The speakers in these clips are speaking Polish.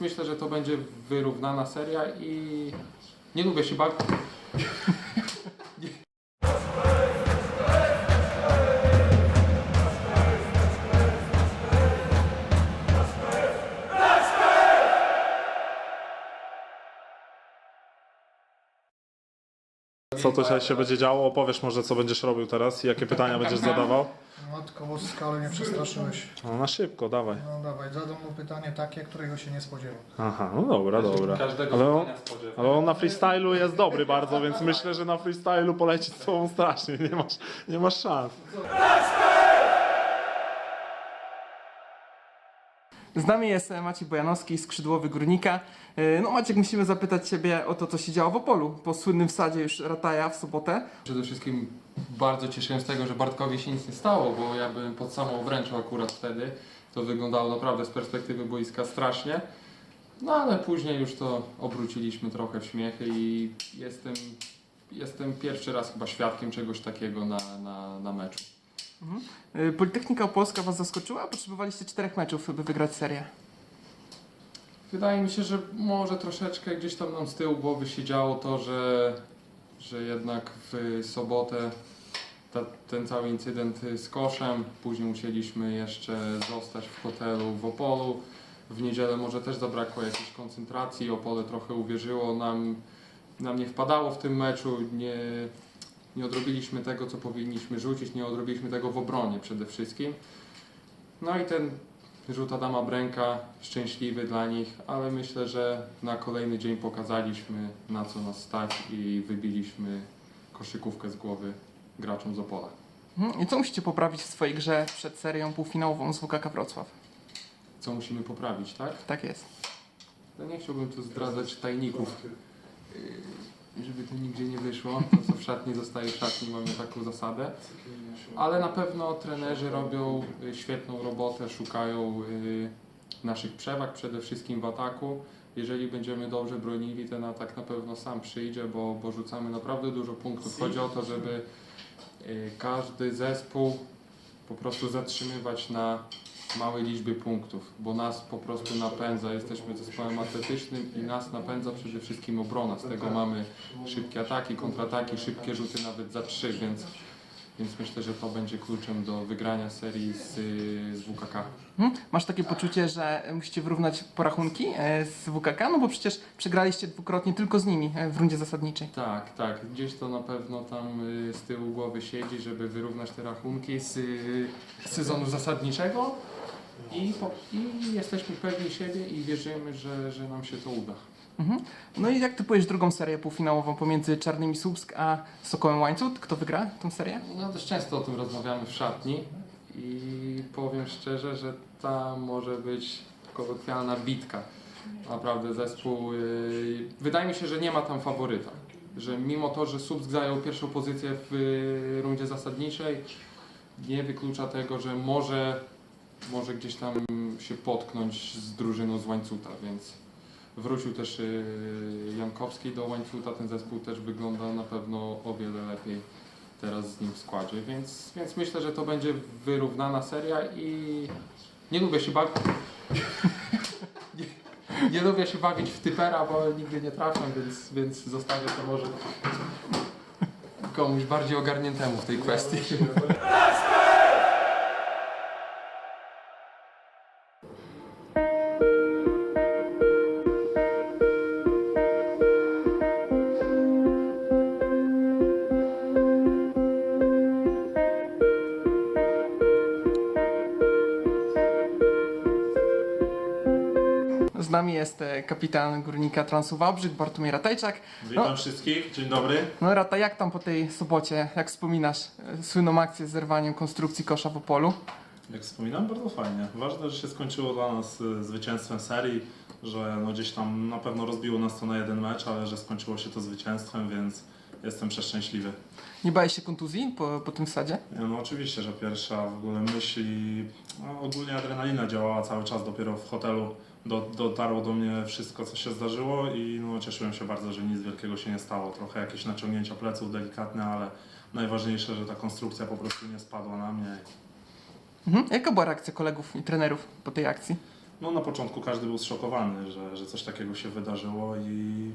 Myślę, że to będzie wyrównana seria i nie lubię się bawić. Co to się będzie działo? Opowiesz może, co będziesz robił teraz i jakie pytania będziesz zadawał? Matko boska, ale mnie przestraszyłeś. No na szybko, dawaj. No dawaj, zadam mu pytanie takie, którego się nie spodziewał. Aha, no dobra, dobra. Każdego Ale on, pytania spodziewam. ale on na freestylu jest dobry bardzo, więc myślę, że na freestylu poleci z tobą strasznie. Nie masz, nie masz szans. Z nami jest e, Maciej Bojanowski, skrzydłowy górnika. E, No Maciek, musimy zapytać Ciebie o to, co się działo w Opolu po słynnym wsadzie już Rataja w sobotę. Przede wszystkim bardzo cieszyłem z tego, że Bartkowi się nic nie stało, bo ja byłem pod samą obręczą akurat wtedy. To wyglądało naprawdę z perspektywy boiska strasznie. No ale później już to obróciliśmy trochę w śmiechy i jestem, jestem pierwszy raz chyba świadkiem czegoś takiego na, na, na meczu. E, Politechnika Opolska Was zaskoczyła? Potrzebowaliście czterech meczów, by wygrać serię. Wydaje mi się, że może troszeczkę gdzieś tam nam z tyłu głowy się działo to, że, że jednak w sobotę ta, ten cały incydent z koszem, później musieliśmy jeszcze zostać w hotelu w Opolu. W niedzielę może też zabrakło jakiejś koncentracji, Opole trochę uwierzyło nam, nam nie wpadało w tym meczu, nie, nie odrobiliśmy tego, co powinniśmy rzucić, nie odrobiliśmy tego w obronie przede wszystkim. No i ten rzut Adama Bręka szczęśliwy dla nich, ale myślę, że na kolejny dzień pokazaliśmy na co nas stać i wybiliśmy koszykówkę z głowy graczom z Opola. Mhm. I co musicie poprawić w swojej grze przed serią półfinałową z WKK Wrocław? Co musimy poprawić, tak? Tak jest. No nie chciałbym tu zdradzać tajników, żeby to nigdzie nie wyszło. To co w szatni zostaje w szatni, mamy taką zasadę. Ale na pewno trenerzy robią y, świetną robotę, szukają y, naszych przewag przede wszystkim w ataku. Jeżeli będziemy dobrze bronili, ten atak na pewno sam przyjdzie, bo, bo rzucamy naprawdę dużo punktów. Chodzi o to, żeby y, każdy zespół po prostu zatrzymywać na małej liczbie punktów, bo nas po prostu napędza. Jesteśmy zespołem atletycznym i nas napędza przede wszystkim obrona. Z tego mamy szybkie ataki, kontrataki, szybkie rzuty nawet za trzy, więc, więc myślę, że to będzie kluczem do wygrania serii z, z WKK. Mhm. Masz takie poczucie, że musicie wyrównać porachunki e, z WKK? No bo przecież przegraliście dwukrotnie tylko z nimi e, w rundzie zasadniczej. Tak, tak. Gdzieś to na pewno tam y, z tyłu głowy siedzi, żeby wyrównać te rachunki z, y, z sezonu zasadniczego. I, po, I jesteśmy pewni siebie i wierzymy, że, że nam się to uda. Mhm. No i jak typujesz drugą serię półfinałową pomiędzy Czarnymi Słupsk a Sokołem Łańcut? Kto wygra tę serię? No dość często o tym rozmawiamy w szatni i powiem szczerze, że ta może być kolokwialna bitka. Naprawdę zespół, yy, wydaje mi się, że nie ma tam faworyta. Że mimo to, że Subsk zajął pierwszą pozycję w yy, rundzie zasadniczej, nie wyklucza tego, że może, może gdzieś tam się potknąć z drużyną z Łańcuta, więc wrócił też yy, Jankowski do Łańcuta, ten zespół też wygląda na pewno o wiele lepiej teraz z nim w składzie, więc, więc myślę, że to będzie wyrównana seria i nie lubię się bawić. nie lubię się bawić w typera, bo nigdy nie trafiam, więc, więc zostawię to może komuś bardziej ogarniętemu w tej kwestii. nami jest e, kapitan górnika Transu Wałbrzych, Bartłomiej Ratajczak. Witam wszystkich, dzień dobry. No Rata, jak tam po tej sobocie, jak wspominasz e, słynną akcję z zerwaniem konstrukcji kosza w Opolu? Jak wspominam, bardzo fajnie. Ważne, że się skończyło dla nas y, zwycięstwem serii, że no gdzieś tam na pewno rozbiło nas to na jeden mecz, ale że skończyło się to zwycięstwem, więc jestem przeszczęśliwy. Nie bałeś się kontuzji po, po tym wsadzie? Nie, No oczywiście, że pierwsza w ogóle myśl i no, ogólnie adrenalina działała cały czas dopiero w hotelu. Do, dotarło do mnie wszystko, co się zdarzyło i no, cieszyłem się bardzo, że nic wielkiego się nie stało. Trochę jakieś naciągnięcia pleców delikatne, ale najważniejsze, że ta konstrukcja po prostu nie spadła na mnie. Mhm. Jaka była reakcja kolegów i trenerów po tej akcji? No na początku każdy był zszokowany, że, że coś takiego się wydarzyło i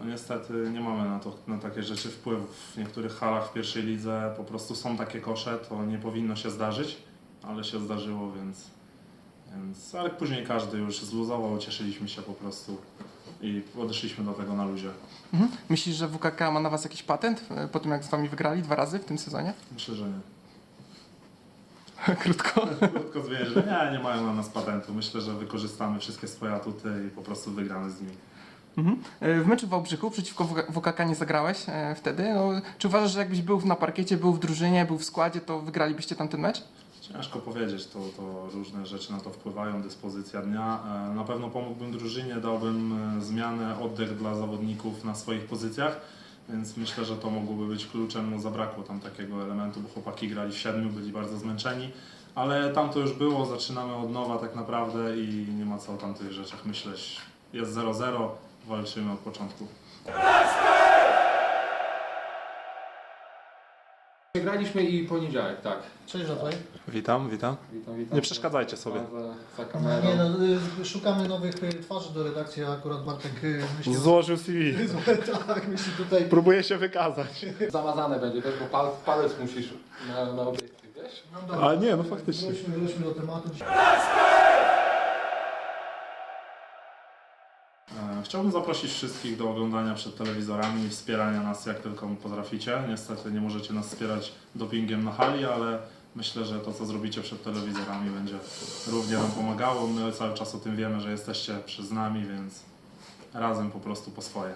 no niestety nie mamy na, to, na takie rzeczy wpływu. W niektórych halach w pierwszej lidze po prostu są takie kosze, to nie powinno się zdarzyć, ale się zdarzyło, więc, więc ale później każdy już zluzował, cieszyliśmy się po prostu i odeszliśmy do tego na luzie. Mhm. Myślisz, że WKK ma na was jakiś patent e, po tym, jak z wami wygrali dwa razy w tym sezonie? Myślę, że nie. Krótko. Krótko zwierzę. Nie, nie mają na nas patentu. Myślę, że wykorzystamy wszystkie swoje atuty i po prostu wygramy z nimi. Mhm. E, W meczu w Wałbrzychu przeciwko WK- WKK nie zagrałeś e, wtedy. No, czy uważasz, że jakbyś był na parkiecie, był w drużynie, był w składzie, to wygralibyście tamten mecz? Ciężko powiedzieć, to, to różne rzeczy na to wpływają, dyspozycja dnia. E, Na pewno pomógłbym drużynie, dałbym zmianę, oddech dla zawodników na swoich pozycjach, więc myślę, że to mogłoby być kluczem. No, zabrakło tam takiego elementu, bo chłopaki grali w siedmiu, byli bardzo zmęczeni, ale tam to już było, zaczynamy od nowa tak naprawdę i nie ma co o tamtych rzeczach myśleć. Jest 0-0, walczymy od początku. Graliśmy i poniedziałek, tak. Cześć Radwaj. Witam, witam. Witam, witam. Nie przeszkadzajcie sobie. Za, za kamerą. Nie no, y, szukamy nowych y, twarzy do redakcji, a akurat Bartek y, myśli... Złożył CV. tak, myśli tutaj... Próbuję się wykazać. Zamazane będzie, wiesz, bo pal, palec musisz na, na obiektyw, wiesz? No dobra, A nie, no faktycznie. Wróćmy, wróćmy do tematu. Chciałbym zaprosić wszystkich do oglądania przed telewizorami i wspierania nas jak tylko potraficie. Niestety nie możecie nas wspierać dopingiem na hali, ale myślę, że to co zrobicie przed telewizorami będzie równie nam pomagało. My cały czas o tym wiemy, że jesteście przy nami, więc razem po prostu po swoje.